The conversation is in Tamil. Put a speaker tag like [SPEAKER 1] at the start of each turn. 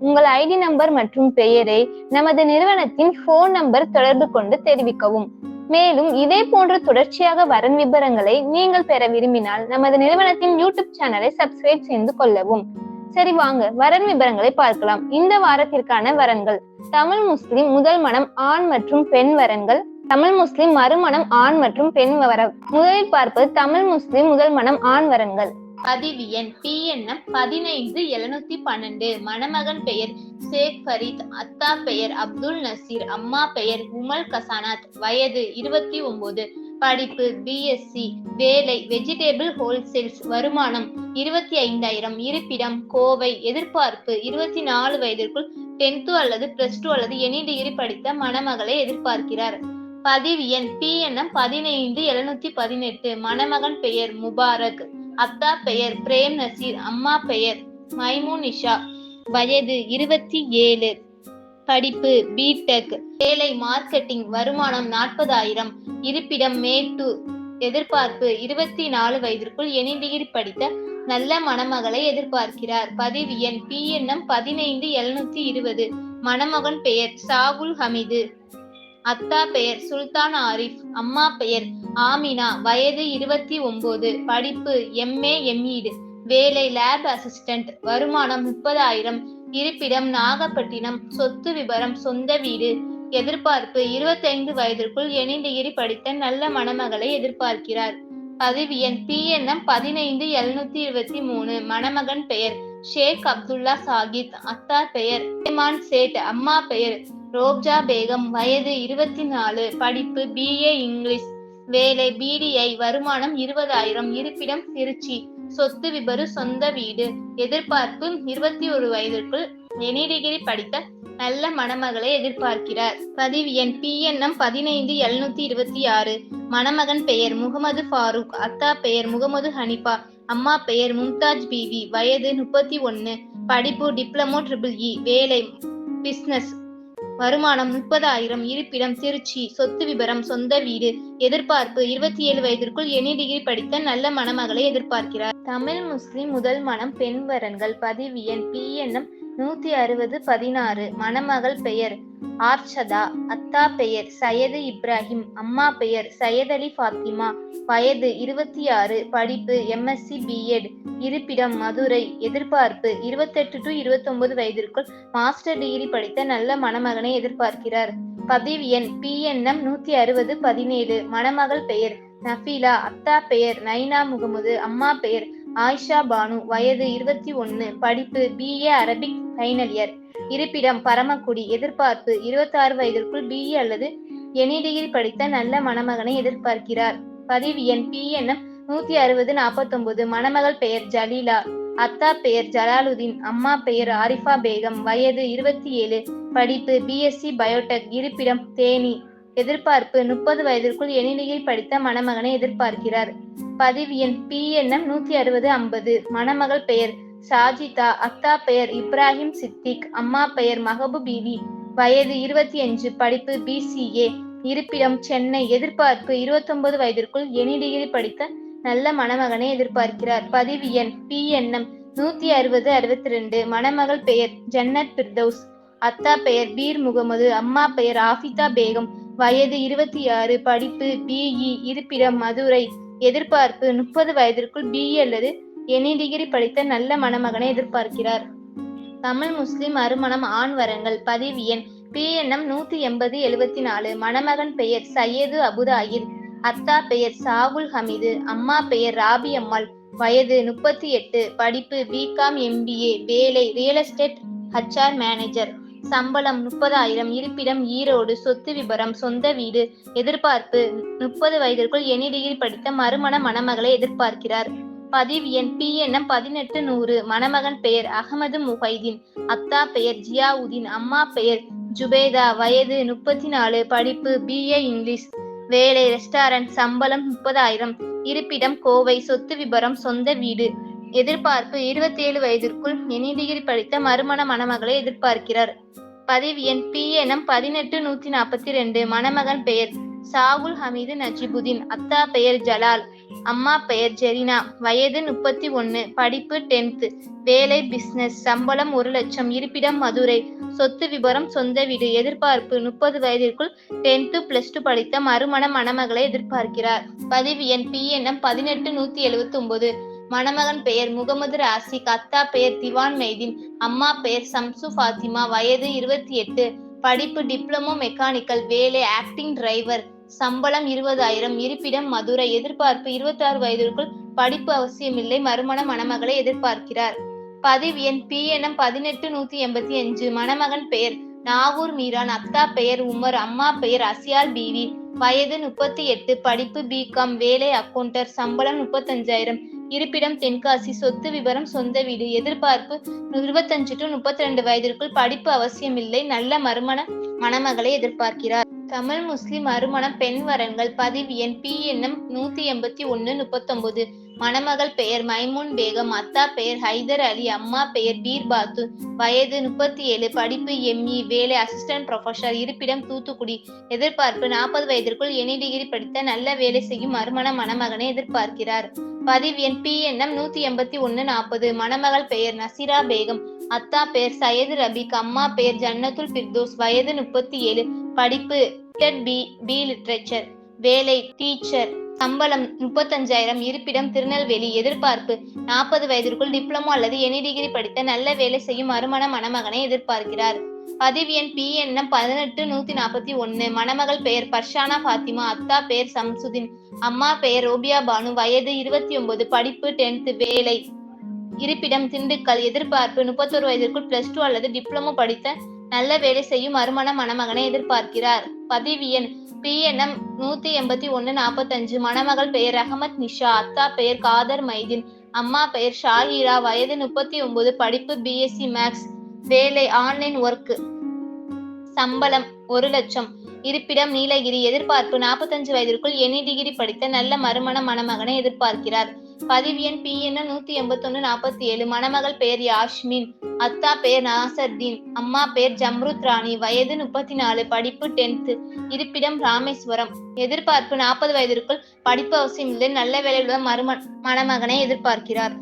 [SPEAKER 1] உங்கள் ஐடி நம்பர் மற்றும் பெயரை நமது நிறுவனத்தின் போன் நம்பர் தொடர்பு கொண்டு தெரிவிக்கவும். மேலும் இதே போன்ற தொடர்ச்சியாக வரன் விபரங்களை நீங்கள் பெற விரும்பினால் நமது நிறுவனத்தின் யூடியூப் சேனலை சப்ஸ்கிரைப் செய்து கொள்ளவும். சரி வாங்க வரன் விபரங்களை பார்க்கலாம். இந்த வாரத்திற்கான வரன்கள். தமிழ் முஸ்லிம் முதல் மனம் ஆண் மற்றும் பெண் வரன்கள். தமிழ் முஸ்லிம் மறுமணம் ஆண் மற்றும் பெண் வர முதலில் பார்ப்பது தமிழ் முஸ்லிம் முதல் மனம் ஆண் வரன்கள்.
[SPEAKER 2] பதிவு எண் பிஎன்எம் பதினைந்து எழுநூத்தி பன்னெண்டு. மணமகன் பெயர் ஷேக் ஃபரீத் அத்தா பெயர் அப்துல் நசீர் அம்மா பெயர் உமல் கசானாத். வயது இருபத்தி ஒன்பது படிப்பு பிஎஸ்சி வேலை வெஜிடேபிள் ஹோல்சேல்ஸ் வருமானம் இருபத்தி ஐந்தாயிரம். இருப்பிடம் கோவை. எதிர்பார்ப்பு இருபத்தி நாலு வயதிற்குள் டென்த்து அல்லது பிளஸ் டூ அல்லது எனி டிகிரி படித்த மணமகளை எதிர்பார்க்கிறார். பதிவு எண் பிஎன்எம் பதினைந்து எழுநூத்தி பதினெட்டு. மணமகன் பெயர் முபாரக். அத்தா பெயர் பிரேம் நசீர் அம்மா பெயர் மைமூன் நிஷா. வயது இருபத்தி ஏழு. படிப்பு பிடெக் வேலை மார்க்கெட்டிங் வருமானம் நாற்பதாயிரம். இருப்பிடம் மேட்டூர். எதிர்பார்ப்பு இருபத்தி நாலு வயதிற்குள் எனி டிகிரி படித்த நல்ல மணமகளை எதிர்பார்க்கிறார். பதிவு எண் பிஎன்எம் பதினைந்து எழுநூத்தி இருபது. மணமகன் பெயர் சாகுல் ஹமீது. அத்தா பெயர் சுல்தான் ஆரிஃப் அம்மா பெயர் ஆமினா வயது இருபத்தி ஒன்பது படிப்பு எம்ஏ எம்இடு. வேலை லேப் அசிஸ்டன்ட் வருமானம் முப்பதாயிரம். இருப்பிடம் நாகப்பட்டினம் சொத்து விபரம் சொந்த வீடு. எதிர்பார்ப்பு இருபத்தைந்து வயதிற்குள் எனி படித்த நல்ல மணமகளை எதிர்பார்க்கிறார். பதிவு எண் பிஎன்எம் பதினைந்து எழுநூத்தி இருபத்தி மூணு. மணமகன் பெயர் ஷேக் அப்துல்லா சாகித் அத்தா பெயர் சேட் அம்மா பெயர் ரோப்ஜா பேகம் வயது இருபத்தி நாலு படிப்பு பிஏ இங்கிலீஷ் வேலை பிடிஐ வருமானம் இருபதாயிரம் இருப்பிடம் திருச்சி சொத்து விபரு சொந்த வீடு எதிர்பார்ப்பு இருபத்தி ஒரு வயதிற்குள் எனி டிகிரி படித்த நல்ல மணமகளை எதிர்பார்க்கிறார். பதிவு எண் பிஎன்எம் பதினைந்து எழுநூத்தி இருபத்தி ஆறு. மணமகன் பெயர் முகமது ஃபாரூக் அத்தா பெயர் முகமது ஹனிஃபா அம்மா பெயர் மும்தாஜ் பிவி வயது முப்பத்தி ஒன்னு படிப்பு டிப்ளமோ ட்ரிபிள் இ வேலை பிஸ்னஸ் வருமானம் முப்பதாயிரம். இருப்பிடம் திருச்சி. சொத்து விபரம் சொந்த வீடு. எதிர்பார்ப்பு இருபத்தி ஏழு வயதிற்குள் எனி டிகிரி படித்த நல்ல மணமகளை எதிர்பார்க்கிறார். தமிழ் முஸ்லிம் முதல் மனம் பெண் வரன்கள் பதிவு எண் பிஎன்எம் நூத்தி அறுபது பதினாறு. மணமகள் பெயர் ஆர்ஷதா அத்தா பெயர் சையது இப்ராஹிம் அம்மா பெயர் சையத் அலி ஃபாத்திமா. வயது இருபத்தி ஆறு படிப்பு எம்எஸ்சி பிஎட் இருப்பிடம் மதுரை எதிர்பார்ப்பு இருபத்தெட்டு டு இருபத்தொன்பது வயதிற்குள் மாஸ்டர் டிகிரி படித்த நல்ல மணமகனை எதிர்பார்க்கிறார். பதிவு எண் பிஎன்எம் நூத்தி அறுபது பதினேழு. மணமகள் பெயர் நஃபீலா அத்தா பெயர் நைனா முகமது அம்மா பெயர் ஆயிஷா பானு. வயது இருபத்தி ஒன்னு படிப்பு பிஏ அரபிக் ஃபைனல் இயர் இருப்பிடம் பரமக்குடி எதிர்பார்ப்பு. இருபத்தாறு வயதிற்குள் பிஇ அல்லது எனி டிகிரி படித்த நல்ல மணமகனை எதிர்பார்க்கிறார். பதிவு எண் பிஎன்எம் நூத்தி அறுபது நாற்பத்தொன்பது மணமகள் பெயர் ஜலீலா. அத்தா பெயர் ஜலாலுதீன். அம்மா பெயர் ஆரிஃபா பேகம். வயது இருபத்தி ஏழு படிப்பு பிஎஸ்சி பயோடெக் இருப்பிடம் தேனி. எதிர்பார்ப்பு முப்பது வயதிற்குள் எனி டிகிரி படித்த மணமகனை எதிர்பார்க்கிறார். பதிவு எண் பிஎன்எம் நூத்தி அறுபது ஐம்பது. மணமகள் பெயர் சாஜிதா அத்தா பெயர் இப்ராஹிம் சித்திக் அம்மா பெயர் மஹபு பீவி வயது இருபத்தி அஞ்சு படிப்பு பிசிஏ இருப்பிடம் சென்னை. எதிர்பார்ப்பு இருபத்தொன்பது வயதிற்குள் எனி டிகிரி படித்த நல்ல மணமகனை எதிர்பார்க்கிறார். பதிவு எண் பி எண்ணம் நூத்தி அறுபது அறுபத்தி ரெண்டு மணமகள் பெயர் ஜன்னத் பிர்தௌஸ். அத்தா பெயர் பீர் முகமது. அம்மா பெயர் ஆஃபிதா பேகம். வயது இருபத்தி ஆறு படிப்பு பிஇ இருப்பிடம் மதுரை. எதிர்பார்ப்பு முப்பது வயதிற்குள் பிஇ அல்லது எனி டிகிரி படித்த நல்ல மணமகனை எதிர்பார்க்கிறார். தமிழ் முஸ்லிம் அருமணம் ஆண் வரங்கள் பதிவு எண் பிஎன்எம் நூத்தி எண்பது எழுபத்தி நாலு. மணமகன் பெயர் சையது அபுதாயிர். அத்தா பெயர் சாகுல் ஹமீது. அம்மா பெயர் ராபி அம்மாள். வயது முப்பத்தி எட்டு. படிப்பு பிகாம் எம்பிஏ வேலை ரியல் எஸ்டேட் ஹச்ஆர் மேனேஜர் சம்பளம் முப்பதாயிரம். இருப்பிடம் ஈரோடு. சொத்து விபரம் சொந்த வீடு. எதிர்பார்ப்பு முப்பது வயதிற்குள் எனி டிகிரி படித்த மறுமண மணமகளை எதிர்பார்க்கிறார். பதிவு எண் பிஎன்எம் பதினெட்டு நூறு. மணமகன் பெயர் அகமது முஹைதீன். அத்தா பெயர் ஜியாவுதீன். அம்மா பெயர் ஜுபேதா. வயது முப்பத்தி நாலு படிப்பு பிஏ இங்கிலீஷ். வேலை ரெஸ்டாரண்ட் சம்பளம் முப்பதாயிரம். இருப்பிடம் கோவை. சொத்து விபரம் சொந்த வீடு. எதிர்பார்ப்பு இருபத்தி ஏழு வயதிற்குள் எனி டிகிரி படித்த மறுமண மணமகளை எதிர்பார்க்கிறார். பதிவு எண் பி எனம் பதினெட்டு நூத்தி நாற்பத்தி ரெண்டு. மணமகன் பெயர் சாகுல் ஹமீது நஜிபுதீன். அத்தா பெயர் ஜலால். அம்மா பெயர் ஜெரினா. வயது முப்பத்தி ஒன்னு படிப்பு டென்த் வேலை பிசினஸ் சம்பளம் ஒரு லட்சம் இருப்பிடம் மதுரை. சொத்து விபரம் சொந்த வீடு. எதிர்பார்ப்பு முப்பது வயதிற்குள் டென்த்து பிளஸ் டூ படித்த மறுமண மணமகளை எதிர்பார்க்கிறார். பதிவு எண் பிஎன்எம் பதினெட்டு நூத்தி எழுபத்தி ஒன்பது மணமகன் பெயர் முகமது ராசிக் அத்தா பெயர் திவான் மெய்தீன் அம்மா பெயர் சம்சு ஃபாத்திமா வயது இருபத்தி எட்டு. படிப்பு டிப்ளமோ மெக்கானிக்கல் வேலை ஆக்டிங் டிரைவர் சம்பளம் இருபதாயிரம். இருப்பிடம் மதுரை. எதிர்பார்ப்பு இருபத்தி ஆறு வயதிற்குள் படிப்பு அவசியமில்லை. மறுமண மணமகளை எதிர்பார்க்கிறார். பதிவு எண் பி எனம் பதினெட்டு நூத்தி எண்பத்தி அஞ்சு. மணமகன் பெயர் நாகூர் மீரான். அத்தா பெயர் உமர். அம்மா பெயர் அசியால் பிவி. வயது முப்பத்தி எட்டு. படிப்பு பிகாம் வேலை அக்கவுண்டர் சம்பளம் முப்பத்தஞ்சாயிரம். இருப்பிடம் தென்காசி. சொத்து விவரம் சொந்த வீடு. எதிர்பார்ப்பு இருபத்தஞ்சு டு முப்பத்தி ரெண்டு வயதிற்குள் படிப்பு அவசியமில்லை. நல்ல மறுமண மணமகளை எதிர்பார்க்கிறார். தமிழ் முஸ்லிம் அருமணம் பெண் வரன்கள் பதிவு எண் பி எண்ணம் நூத்தி எண்பத்தி ஒன்னு முப்பத்தொன்பது மணமகள் பெயர் மைமூன் பேகம் அத்தா பெயர் ஹைதர் அலி அம்மா பெயர் பீர் பாத்து. வயது முப்பத்தி ஏழு படிப்பு எம்இ வேலை அசிஸ்டன்ட் ப்ரொஃபஷர் இருப்பிடம் தூத்துக்குடி. எதிர்பார்ப்பு நாற்பது வயதிற்குள் எனி டிகிரி படித்த நல்ல வேலை செய்யும் மறுமண மணமகனை எதிர்பார்க்கிறார். பதிவு எண் பி எண்ணம் நூத்தி எண்பத்தி ஒன்னு நாற்பது மணமகள் பெயர் நசிரா பேகம் அத்தா பெயர் சையது ரபிக் அம்மா பெயர் ஜன்னத்துல் பிர்தோஸ் வயது முப்பத்தி ஏழு படிப்பு. பி பி லிட்ரேச்சர் வேலை டீச்சர் சம்பளம் முப்பத்தஞ்சாயிரம். இருப்பிடம் திருநெல்வேலி. எதிர்பார்ப்பு. நாற்பது வயதிற்குள் டிப்ளமோ அல்லது எனி டிகிரி படித்த நல்ல வேலை செய்யும் மறுமண மணமகனை எதிர்பார்க்கிறார். பதிவு எண் பி எண்ணம் பதினெட்டு நூத்தி நாற்பத்தி ஒன்னு. மணமகள் பெயர் பர்ஷானா ஃபாத்திமா. அத்தா பெயர் சம்சுதீன். அம்மா பெயர் ரோபியா பானு. வயது இருபத்தி ஒன்பது. படிப்பு டென்த் வேலை. இருப்பிடம் திண்டுக்கல். எதிர்பார்ப்பு. முப்பத்தொரு வயதிற்குள் பிளஸ் டூ அல்லது டிப்ளமோ படித்த நல்ல வேலை செய்யும் மறுமண மணமகனை எதிர்பார்க்கிறார். பதிவு எண் பி எண்ணம் நூத்தி எண்பத்தி ஒன்னு நாற்பத்தஞ்சு மணமகள் பெயர் ரஹமத் நிஷா அத்தா பெயர் காதர் மைதீன் அம்மா பெயர் ஷாஹிரா. வயது முப்பத்தி ஒன்பது. படிப்பு பிஎஸ்சி மேக்ஸ். வேலை ஆன்லைன் ஒர்க் சம்பளம் ஒரு லட்சம். இருப்பிடம் நீலகிரி. எதிர்பார்ப்பு நாற்பத்தஞ்சு வயதிற்குள் எனி டிகிரி படித்த நல்ல மறுமண மணமகனை எதிர்பார்க்கிறார். பதிவு எண் பி என்ன நூத்தி எண்பத்தொன்னு நாற்பத்தி ஏழு. மணமகள் பெயர் யாஸ்மின். அத்தா பேர் நாசர்தீன் அம்மா பெயர் ஜம்ருத் ராணி வயது முப்பத்தி நாலு படிப்பு டென்த் இருப்பிடம் ராமேஸ்வரம். எதிர்பார்ப்பு நாற்பது வயதிற்குள் படிப்பு அவசியம் இல்லை நல்ல வேலையுள்ள மரும மணமகனை எதிர்பார்க்கிறார்.